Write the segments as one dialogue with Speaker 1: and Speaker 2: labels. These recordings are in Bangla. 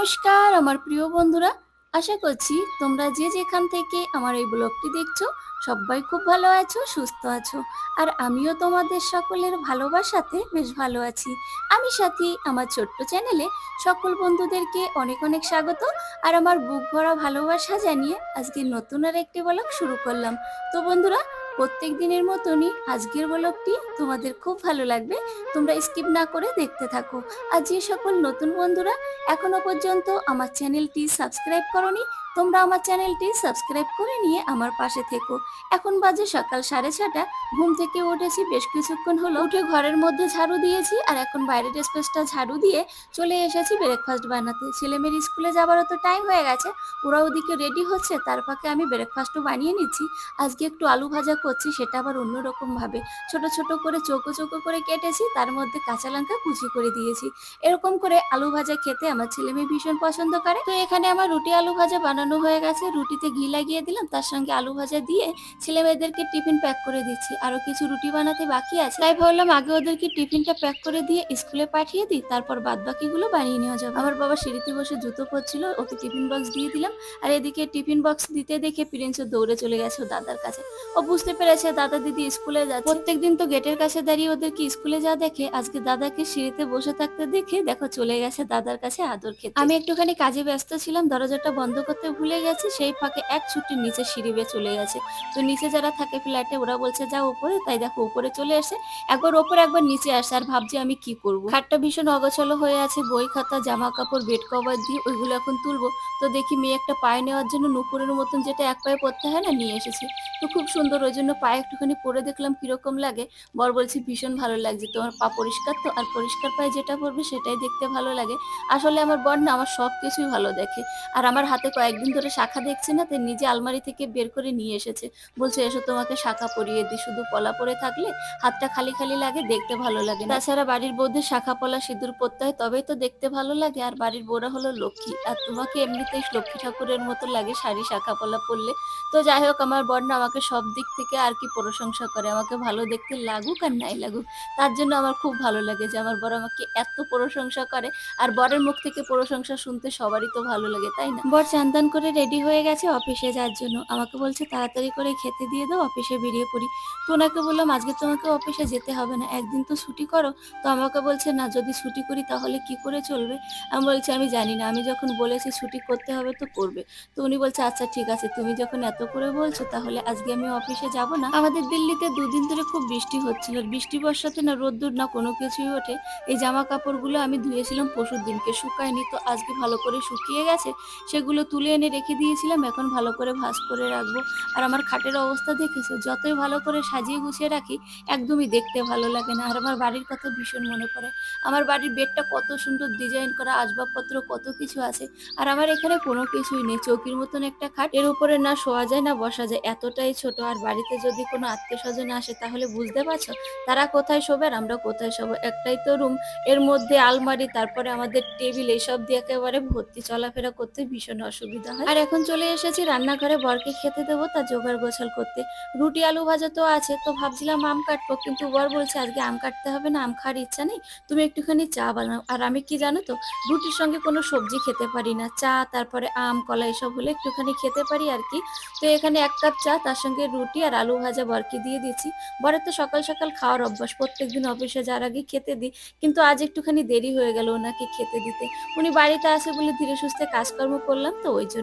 Speaker 1: নমস্কার, আমার প্রিয় বন্ধুরা। আশা করছি তোমরা যে যেখান থেকে আমার এই ব্লগটি দেখছ, সবাই খুব ভালো আছো, সুস্থ আছো। আর আমিও তোমাদের সকলের ভালোবাসাতে বেশ ভালো আছি। আমি সাথী, আমার ছোট্ট চ্যানেলে সকল বন্ধুদেরকে অনেক অনেক স্বাগত। আর আমার বুক ভরা ভালোবাসা জানিয়ে আজকে নতুন আর একটি ব্লগ শুরু করলাম। তো বন্ধুরা প্রত্যেক দিনের মতনই আজকের ব্লগটি তোমাদের খুব ভালো লাগবে। তোমরা স্কিপ না করে দেখতে থাকো। আর যে সকল নতুন বন্ধুরা এখনও পর্যন্ত আমার চ্যানেলটি সাবস্ক্রাইব করনি তোমরা আমার চ্যানেলটি সাবস্ক্রাইব করে নিয়ে আমার পাশে থেকো। এখন বাজে সকাল সাড়ে ছটা। ঘুম থেকে উঠেছি, বেশ কিছুক্ষণ হলো। উঠে ঘরের মধ্যে ঝাড়ু দিয়েছি আর এখন বাইরের স্পেসটা ঝাড়ু দিয়ে চলে এসেছি ব্রেকফাস্ট বানাতে। ছেলে মেয়ের স্কুলে যাবারও তো টাইম হয়ে গেছে। ওরা ওদিকে রেডি হচ্ছে, তার ফাঁকে আমি ব্রেকফাস্টও বানিয়ে নিচ্ছি। আজকে একটু আলু ভাজা করছি, সেটা আবার অন্যরকম ভাবে। ছোট ছোট করে চৌকো চৌকো করে কেটেছি, তার মধ্যে কাঁচা লঙ্কা কুচি করে দিয়েছি। এরকম করে আলু ভাজা খেতে আমার ছেলে মেয়ে ভীষণ পছন্দ করে। তো এখানে আমার রুটি আলু ভাজা বানানো হয়ে গেছে, রুটিতে ঘি লাগিয়ে দিলাম, তার সঙ্গে আলু ভাজা দিয়ে ছেলে মেয়েদেরকে টিফিন প্যাক করে দিচ্ছি। আরও কিছু রুটি বানাতে বাকি আছে। তাই ভাবলাম আগে ওদেরকে টিফিনটা প্যাক করে দিয়ে স্কুলে পাঠিয়ে দিই, তারপর বাদ বাকিগুলো বানিয়ে নেওয়া যাবে। আমার বাবা সিঁড়িতে বসে জুতো পরছিল, ওকে টিফিন বক্স দিয়ে দিলাম। আর এদিকে টিফিন বক্স দিতে দেখে প্রিন্সও দৌড়ে চলে গেছে দাদার কাছে। ও বুঝতে পেরেছে দাদা দিদি স্কুলে যাচ্ছে। প্রত্যেকদিন তো গেটের কাছে দাঁড়িয়ে ওদেরকে স্কুলে যা দেখে, আজকে দাদাকে সিঁড়িতে বসে থাকতে দেখে দেখো চলে গেছে দাদার কাছে আদর খেতে। আমি একটুখানি কাজে ব্যস্ত ছিলাম, দরজাটা বন্ধ করতে ভুলে গেছে, সেই ফাঁকে এক ছুটির নিচে সিঁড়ি বেয়ে চলে গেছে। তো নিচে যারা থাকে ফ্ল্যাটে ওরা বলছে যা উপরে। তাই দেখো, উপরে চলে এসে একবার ওপরে, একবার নিচে আসে। আর ভাবছি আমি কি করব? খাটটা ভীষণ অগোছালো হয়ে আছে, বই খাতা জামা কাপড় বেড কভার দিয়ে ওইগুলো এখন তুলবো। তো দেখি মেয়ে একটা পায়ে নেওয়ার জন্য নুপুরের মতন যেটা এক পায়ে পড়তে হয় না, নিয়ে এসেছি। তো খুব সুন্দর, ওই জন্য পায়ে একটুখানি পরে দেখলাম কীরকম লাগে। বর বলছি, ভীষণ ভালো লাগছে তোমার পা পরিষ্কার তো, আর পরিষ্কার পায়ে যেটা পরবে সেটাই দেখতে ভালো লাগে। আসলে আমার বর না, আমার সব কিছুই ভালো দেখে। আর আমার হাতে কয়েকদিন ধরে শাখা দেখছে না নিজে আলমারি থেকে বের করে নিয়ে এসেছে। বলছে, এসো তোমাকে শাখা পরিয়ে দিই, শুধু পলা পরে থাকলে হাতটা খালি খালি লাগে, দেখতে ভালো লাগে। তাছাড়া বাড়ির বউদের শাখা পলা সিঁদুর পরতে হয়, তবেই তো দেখতে ভালো লাগে, আর বাড়ির বউরা হলো লক্ষ্মী। আর তোমাকে এমনিতেই লক্ষ্মী ঠাকুরের মতো লাগে শাড়ি শাখা পলা পরলে। তো যাই হোক, আমার বর না আমাকে সব দিক থেকে আর কি প্রশংসা করে, আমাকে ভালো দেখতে লাগুক আর নাই লাগুক, তার জন্য আমার খুব ভালো লাগে যে আমার বর আমাকে এত প্রশংসা করে, আর বরের মুখ থেকে প্রশংসা শুনতে সবারই তো ভালো লাগে, তাই না? বর চান্দান করে রেডি হয়ে গেছে অফিসে যাওয়ার জন্য। আমাকে বলছে, তাড়াতাড়ি করে খেতে দিয়ে দাও অফিসে বেরিয়ে পড়ি। তো ওনাকে বললাম, আজকে তোমাকে অফিসে যেতে হবে না, একদিন তো ছুটি করো। তো আমাকে বলছে, না, যদি ছুটি করি তাহলে কি করে চলবে? আমি বলছি, আমি জানি না, আমি যখন বলেছি ছুটি করতে হবে তো করবে। তো উনি বলছে আচ্ছা ঠিক আছে, তুমি যখন এত করে বলছো তাহলে আজকে আমি অফিসে যাব না। আমাদের দিল্লিতে দুদিন ধরে খুব বৃষ্টি হচ্ছিল, বৃষ্টি বর্ষাতে না রোদ্দুর না কোনো কিছুই ওঠে। এই জামা কাপড়গুলো আমি ধুয়েছিলাম পশুর দিনকে শুকায়নি, তো আজকে ভালো করে শুকিয়ে গেছে, সেগুলো তুলে এনে রেখে দিয়েছিলাম, এখন ভালো করে ভাঁজ করে রাখব। আর আমার খাটের অবস্থা দেখেছ? যতই ভালো করে সাজিয়ে গুছিয়ে রাখি, একদমই দেখতে ভালো লাগে না। আর আমার বাড়ির কথা ভীষণ মনে পড়ে। আমার বাড়ির বেডটা কত সুন্দর ডিজাইন করা, আসবাবপত্র কত কিছু আছে। আর আমার এখানে কোনো কিছুই নেই। চৌকির মতন একটা খাট, এর উপরে না শোয়া যায়, না বসা যায়। এতটাই ছোট। আর বাড়িতে যদি কোনো আত্মীয় স্বজন আসে, তাহলে বুঝতে পারছ? তারা কোথায় শোবে আর আমরা কোথায় শোবো? একটাই তো রুম। এর মধ্যে আলমারি, তারপরে আমাদের টেবিল, এসব দিয়ে একেবারে ভর্তি চলাফেরা করতে ভীষণ অসুবিধা। হয়। আর এখন চলে এসেছি রান্নাঘরে, বরকে খেতে দেবো তা জোগাড় গোছাল করতে। রুটি, আলু ভাজা তো আছে, তো ভাবছিলাম আম কাটবো, কিন্তু বর বলছে আজকে আম কাটতে হবে না, আম খাওয়ার ইচ্ছা নেই, তুমি একটুখানি চা বানাও। আর আমি কি জানো তো, রুটির সঙ্গে কোনো সবজি খেতে পারি না, চা, তারপরে আম, কলা, এসব হলে একটুখানি খেতে পারি আর কি। তো এখানে এক কাপ চা, তার সঙ্গে রুটি আর আলু ভাজা বরকে দিয়ে দিচ্ছি বরের তো সকাল সকাল খাওয়ার অভ্যাস, প্রত্যেকদিন অফিসে যাওয়ার আগে খেতে দিই, কিন্তু আজ একটুখানি দেরি হয়ে গেল ওনাকে খেতে দিতে। উনি বাড়িতে আসে বলে ধীরে সুস্থে কাজকর্ম করলাম তো, ওই জন্য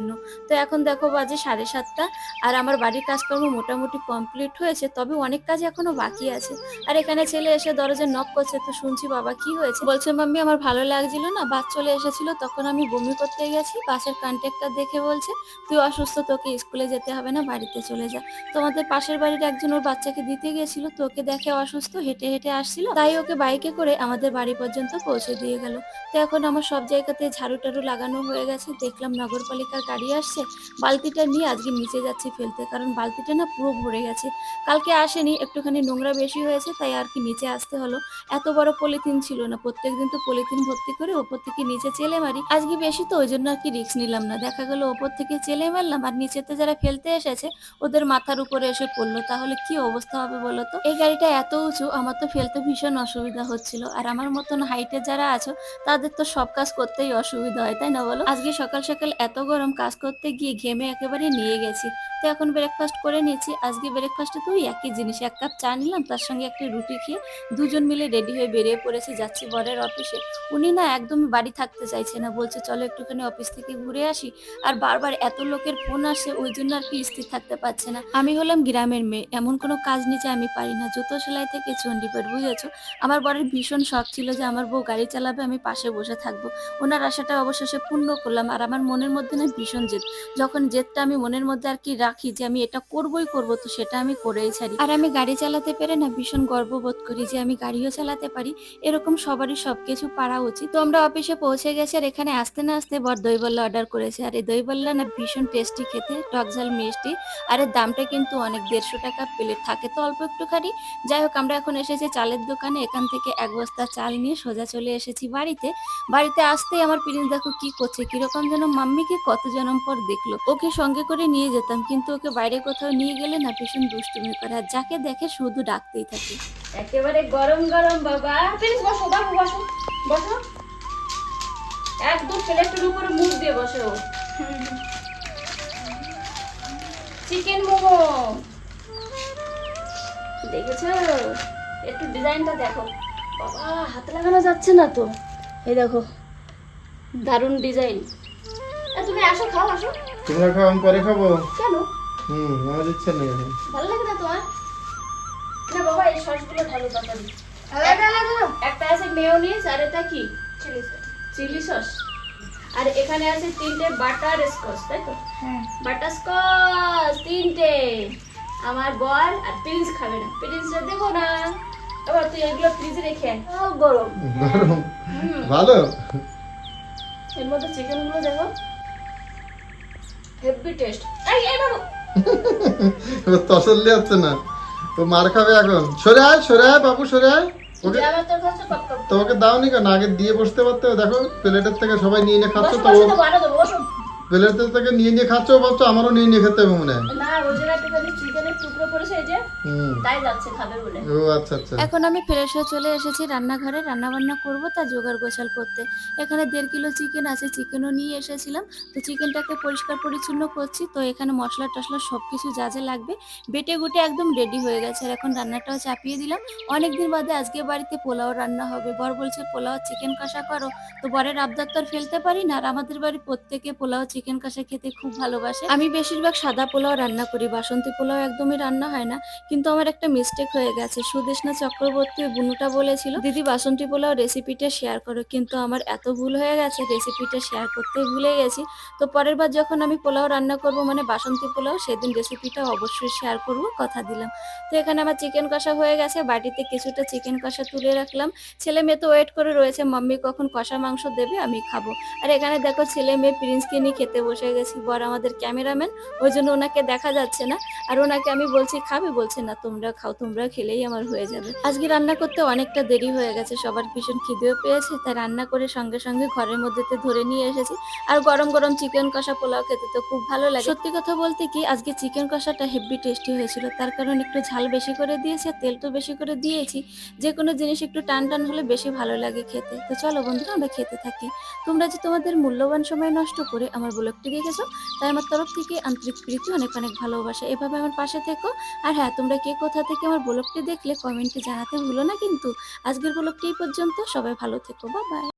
Speaker 1: তো এখন দেখো বাজে সাড়ে সাতটা আর আমার বাড়ির কাজকর্ম মোটামুটি কমপ্লিট হয়েছে, তবে অনেক কাজ এখনও বাকি আছে। আর এখানে ছেলে এসে দরজা নক করছে, তো শুনছি বাবা কি হয়েছে? বলছে, মাম্মি, আমার ভালো লাগছিল না, বাস চলে এসেছিল, তখন আমি বমি করতে গেছি, বাসের কন্ট্যাক্টর দেখে বলছে, তুই অসুস্থ, তোকে স্কুলে যেতে হবে না, বাড়িতে চলে যা। তোমাদের পাশের বাড়ির একজন ওর বাচ্চাকে দিতে গিয়েছিল তোকে দেখে অসুস্থ, হেঁটে হেঁটে আসছিল, তাই ওকে বাইকে করে আমাদের বাড়ি পর্যন্ত পৌঁছে দিয়ে গেল। তো এখন আমার সব জায়গাতে ঝাড়ু টাড়ু লাগানো হয়ে গেছে, দেখলাম নগরপালিকার গাড়ি আসছে, বালতিটা নিয়ে আজকে নিচে যাচ্ছি ফেলতে, কারণ বালতিটা না পুরো ভরে গেছে। কালকে আসেনি, একটুখানি নোংরা বেশি হয়েছে, তাই আর কি নিচে আসতে হলো। এত বড় পলিথিন ছিল না প্রত্যেকদিন তো পলিথিন ভর্তি করে ওপর থেকে নিচে চেলে মারি। আজকে বেশি তো, ওই জন্য আর কি রিস্ক নিলাম না। দেখা গেলো ওপর থেকে চেলে মারলাম, আর নিচেতে যারা ফেলতে এসেছে, ওদের মাথার উপরে এসে পড়ল। তাহলে কি অবস্থা হবে বলো তো? এই গাড়িটা এত উঁচু, আমার তো ফেলতে ভীষণ অসুবিধা হচ্ছিল। আর আমার মতন হাইটে যারা আছো, তাদের তো সব কাজ করতেই অসুবিধা হয়, তাই না বলো? আজকে সকাল সকাল এত গরম কাজ করতে গিয়ে ঘেমে একেবারে নিয়ে গেছি। তো এখন ব্রেকফাস্ট করে নিয়েছি। আজকে ব্রেকফাস্টে তো একই জিনিস, এক কাপ চা নিলাম, তার সঙ্গে একটা রুটি খেয়ে দুজন মিলে রেডি হয়ে বেরিয়ে পড়েছি। যাচ্ছি বরের অফিসে উনি না একদমই বাড়ি থাকতে চাইছে না, বলছে, চলো একটুখানি অফিস থেকে ঘুরে আসি। আর বারবার এত লোকের ফোন আসে, ওই জন্য আর কি স্থির থাকতে পারছে না। আমি হলাম গ্রামের মেয়ে। এমন কোনো কাজ নিচে আমি পারি না। জুতো সেলাই থেকে চণ্ডীপাঠ বুঝেছ? আমার বরের ভীষণ শখ ছিল যে আমার বউ গাড়ি চালাবে, আমি পাশে বসে থাকব। ওনার আশাটা অবশেষে পূর্ণ করলাম। আর আমার মনের মধ্যে না ভীষণ জেদ। যখন জেদটা আমি মনের মধ্যে আর কি রাখি যে আমি এটা করবই করব, তো সেটা আমি করেই ছাড়ি। আর আমি গাড়ি চালাতে পেরে না ভীষণ গর্ববোধ করি যে আমি গাড়িও চালাতে পারি। এরকম সবারই সবকিছু পারা উচিত। তো আমরা অফিসে পৌঁছে গেছি আর এখানে আসতে না আসতে বর দই বল্লা অর্ডার করেছে। আর এই দই বল্লা না ভীষণ টেস্টি খেতে, টক ঝাল মিষ্টি। আর এর দামটা কিন্তু অনেক, দেড়শো টাকা প্লেট থাকে তো অল্প একটুখানি। যাই হোক, আমরা এখন এসেছি চালের দোকানে। এখান থেকে এক বস্তা চাল নিয়ে সোজা চলে এসেছি বাড়িতে। বাড়িতে আসতেই আমার প্রিন্স দেখো কি করছে, কীরকম যেন মাম্মিকে কত জনম পর দেখল। ওকে সঙ্গে করে নিয়ে যেতাম, কিন্তু ওকে বাইরে কোথাও নিয়ে গেলে না ভীষণ দুষ্টুমি করে। আর যাকে দেখে শুধু ডাকতেই থাকে। একেবারে গরম গরম, বাবা। প্রিন্স বসো, বাবু, বসো। বসো। একদম প্লেটের উপরে মুখ দিয়ে বসো। চিকেন মোমো। দেখেছ? একটু ডিজাইনটা দেখো। বাবা, হাত লাগানো যাচ্ছে না তো। এই দেখো, দারুণ ডিজাইন। তুমি আসো খাও আসো।
Speaker 2: তোমরা খাও আমি পরে খাব।
Speaker 1: কেন?
Speaker 2: হুম আমার ইচ্ছা নেই এখন।
Speaker 1: ভালো লাগে না তোমার? না বাবা এই সসগুলো ভালো তরকারি একটা আছে মেয়োনিজ আর এটা কি? Chilli sauce. Chilli sauce. আর এখানে আছে তিনটে বাটার স্কচ তাই তো?
Speaker 3: হ্যাঁ।
Speaker 1: বাটার স্কচ তিনটে। আমার বর আর প্রিন্স খাবে না। প্রিন্স দেবো না। এবার তুই এগুলো ফ্রিজে রেখে গরম।
Speaker 2: গরম। ভালো?
Speaker 1: এর মধ্যে চিকেনগুলো দেখো। হেভি টেস্ট এই এই বাবু।
Speaker 2: তসল্লি হচ্ছে না। তো মার খাবে এখন। সরে আয় সরে আয় বাবু সরে আয়। ওকে তোমাকে দাও নি কেন? আগে দিয়ে বসতে পারতে দেখো প্লেটের থেকে সবাই নিয়ে নিয়ে খাচ্ছ তো
Speaker 1: দেবো
Speaker 2: থেকে নিয়ে নিয়ে খাচ্ছ ভাবছ আমারও নিয়ে নিয়ে খেতে হবে মনে হয়।
Speaker 1: না জায়গায় একটুখানি চিকেনের টুকরো পড়েছে এই যে তাই যাচ্ছে খাবে বলে।
Speaker 2: ও আচ্ছা আচ্ছা।
Speaker 1: এখন আমি ফ্রেশ হয়ে চলে এসেছি রান্নাঘরে রান্না বান্না করব তা জোগাড় গোছাল করতে। এখানে দেড় কিলো চিকেন আছে চিকেনও নিয়ে এসেছিলাম। তো চিকেনটাকে পরিষ্কার পরিচ্ছন্ন করছি তো এখানে মশলা টশলা সব কিছু যা যা লাগবে বেটে গুটে একদম রেডি হয়ে গেছে। আর এখন রান্নাটাও চাপিয়ে দিলাম। অনেকদিন বাদে আজকে বাড়িতে পোলাও রান্না হবে। বর বলছে পোলাও চিকেন কষা করো। তো বরের আবদার তো আর ফেলতে পারি না আর আমাদের বাড়ি প্রত্যেকে পোলাও চিকেন কষা খেতে খুব ভালোবাসে। আমি বেশিরভাগ সাদা পোলাও রান্না করি, বাসন্তী পোলাও একদমই রান্না হয় না, কিন্তু আমার একটা মিস্টেক হয়ে গেছে। সুদেশনা চক্রবর্তী বুনুটা বলেছিল, দিদি, বাসন্তী পোলাও রেসিপিটা শেয়ার করো। কিন্তু আমার এত ভুল হয়ে গেছে রেসিপিটা শেয়ার করতে ভুলে গেছি। তো পরের বার যখন আমি পোলাও রান্না করব মানে বাসন্তী পোলাও, সেদিন রেসিপিটা অবশ্যই শেয়ার করব, কথা দিলাম। তো এখানে আমার চিকেন কষা হয়ে গেছে বাটিতে কিছুটা চিকেন কষা তুলে রাখলাম। ছেলে মেয়ে তো ওয়েট করে রয়েছে, মাম্মি কখন কষা মাংস দেবে, আমি খাব। আর এখানে দেখো ছেলে মেয়ে প্রিন্সকে নিয়ে খেতে বসে গেছি, বর আমাদের ক্যামেরাম্যান, ওই জন্য ওনাকে দেখা যাচ্ছে না। আর ওনাকে আমি বলছি, খাবে? বলছে, না, তোমরা খাও, তোমরা খেলেই আমার হয়ে যাবে। আজকে রান্না করতে অনেকটা দেরি হয়ে গেছে, সবার ভীষণ খিদেও পেয়েছে, তাই রান্না করে সঙ্গে সঙ্গে ঘরের মধ্যেতে ধরে নিয়ে এসেছি। আর গরম গরম চিকেন কষা পোলাও খেতে তো খুব ভালো লাগে। সত্যি কথা বলতে কি, আজকে চিকেন কষাটা হেভি টেস্টি হয়েছিল, তার কারণ একটু ঝাল বেশি করে দিয়েছি, তেল তো বেশি করে দিয়েছি। যে কোনো জিনিস একটু টান টান হলে বেশি ভালো লাগে খেতে। তো চলো বন্ধুরা, আমরা খেতে থাকি। তোমরা যে তোমাদের মূল্যবান সময় নষ্ট করে আমার ব্লগটি গেছো? তাই আমার তরফ থেকে আন্তরিক প্রীতি, অনেক অনেক ভালোবাসা। এভাবে আমার পাশে থেকো। আর হ্যাঁ তোমরা কে কোথা থেকে আমার ব্লগটি দেখলে কমেন্টে জানাতে ভুলো না কিন্তু। আজকের ব্লগটি এই পর্যন্ত। সবাই ভালো থেকো। বা বাই